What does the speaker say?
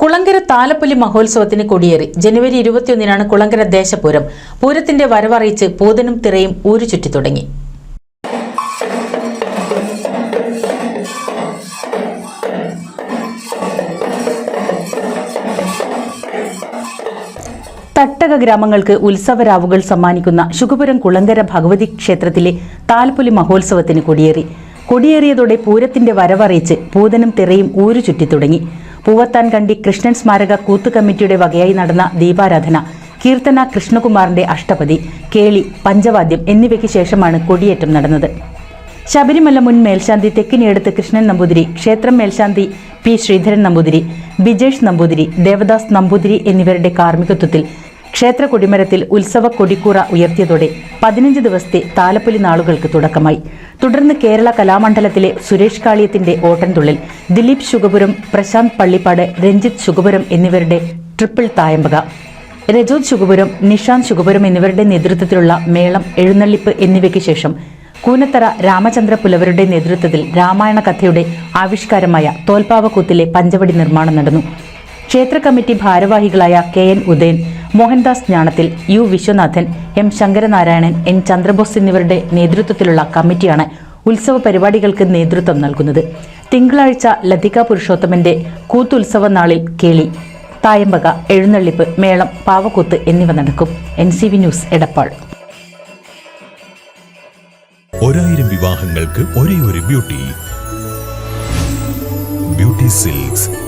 കുളങ്കര താലപ്പൊലി മഹോത്സവത്തിന് കൊടിയേറി. ജനുവരി ഇരുപത്തിയൊന്നിനാണ് കുളങ്കര ദേശപൂരം. പൂരത്തിന്റെ വരവറിയിച്ച് പൂതനും തിറയും ഊരു ചുറ്റി തുടങ്ങി. തട്ടക ഗ്രാമങ്ങൾക്ക് ഉത്സവരാവുകൾ സമ്മാനിക്കുന്ന ശുഖപുരം കുളങ്കര ഭഗവതി ക്ഷേത്രത്തിലെ താൽപ്പൊലി മഹോത്സവത്തിന് കൊടിയേറി. കൊടിയേറിയതോടെ പൂരത്തിന്റെ വരവറിയിച്ച് പൂതനും തിറയും ഊരു ചുറ്റി തുടങ്ങി. പൂവത്താൻ കണ്ടി കൃഷ്ണൻ സ്മാരക കൂത്തു കമ്മിറ്റിയുടെ വകയായി നടന്ന ദീപാരാധന കീർത്തന കൃഷ്ണകുമാറിന്റെ അഷ്ടപതി കേളി പഞ്ചവാദ്യം എന്നിവയ്ക്ക് ശേഷമാണ് കൊടിയേറ്റം നടന്നത്. ശബരിമല മുൻ മേൽശാന്തി തെക്കിനിയടുത്ത് കൃഷ്ണൻ നമ്പൂതിരി ക്ഷേത്രം മേൽശാന്തി പി ശ്രീധരൻ നമ്പൂതിരി ബിജേഷ് നമ്പൂതിരി ദേവദാസ് നമ്പൂതിരി എന്നിവരുടെ കാർമ്മികത്വത്തിൽ ക്ഷേത്ര കൊടിമരത്തിൽ ഉത്സവ കൊടിക്കൂറ ഉയർത്തിയതോടെ പതിനഞ്ച് ദിവസത്തെ താലപ്പൊലി നാളുകൾക്ക് തുടക്കമായി. തുടർന്ന് കേരള കലാമണ്ഡലത്തിലെ സുരേഷ് കാളിയത്തിന്റെ ഓട്ടൻതുള്ളിൽ ദിലീപ് ശുഗപുരം പ്രശാന്ത് പള്ളിപ്പാട് രഞ്ജിത്ത് ശുഗപുരം എന്നിവരുടെ ട്രിപ്പിൾ തായമ്പക. രജോത് ശുഗപുരം നിഷാന്ത് ശുഗപുരം എന്നിവരുടെ നേതൃത്വത്തിലുള്ള മേളം എഴുന്നള്ളിപ്പ് എന്നിവയ്ക്ക് ശേഷം കൂനത്തറ രാമചന്ദ്ര പുലവരുടെ നേതൃത്വത്തിൽ രാമായണ കഥയുടെ ആവിഷ്കാരമായ തോൽപ്പാവക്കൂത്തിലെ പഞ്ചവടി നിർമ്മാണം നടന്നു. ക്ഷേത്ര കമ്മിറ്റി ഭാരവാഹികളായ കെ എൻ ഉദയൻ മോഹൻദാസ് ജ്ഞാനത്തിൽ U Viswanathan M Sankaranarayanan N Chandrabose എന്നിവരുടെ നേതൃത്വത്തിലുള്ള കമ്മിറ്റിയാണ് ഉത്സവ പരിപാടികൾക്ക് നേതൃത്വം നൽകുന്നത്. തിങ്കളാഴ്ച ലതിക പുരുഷോത്തമന്റെ കൂത്തുത്സവ നാളിൽ കേളി തായമ്പക എഴുന്നള്ളിപ്പ് മേളം പാവക്കൂത്ത് എന്നിവ നടക്കും. N C V news Edappal. ഒരായിരം വിവാഹങ്ങൾക്ക് ഒരേ ഒരു beauty. Beauty silks.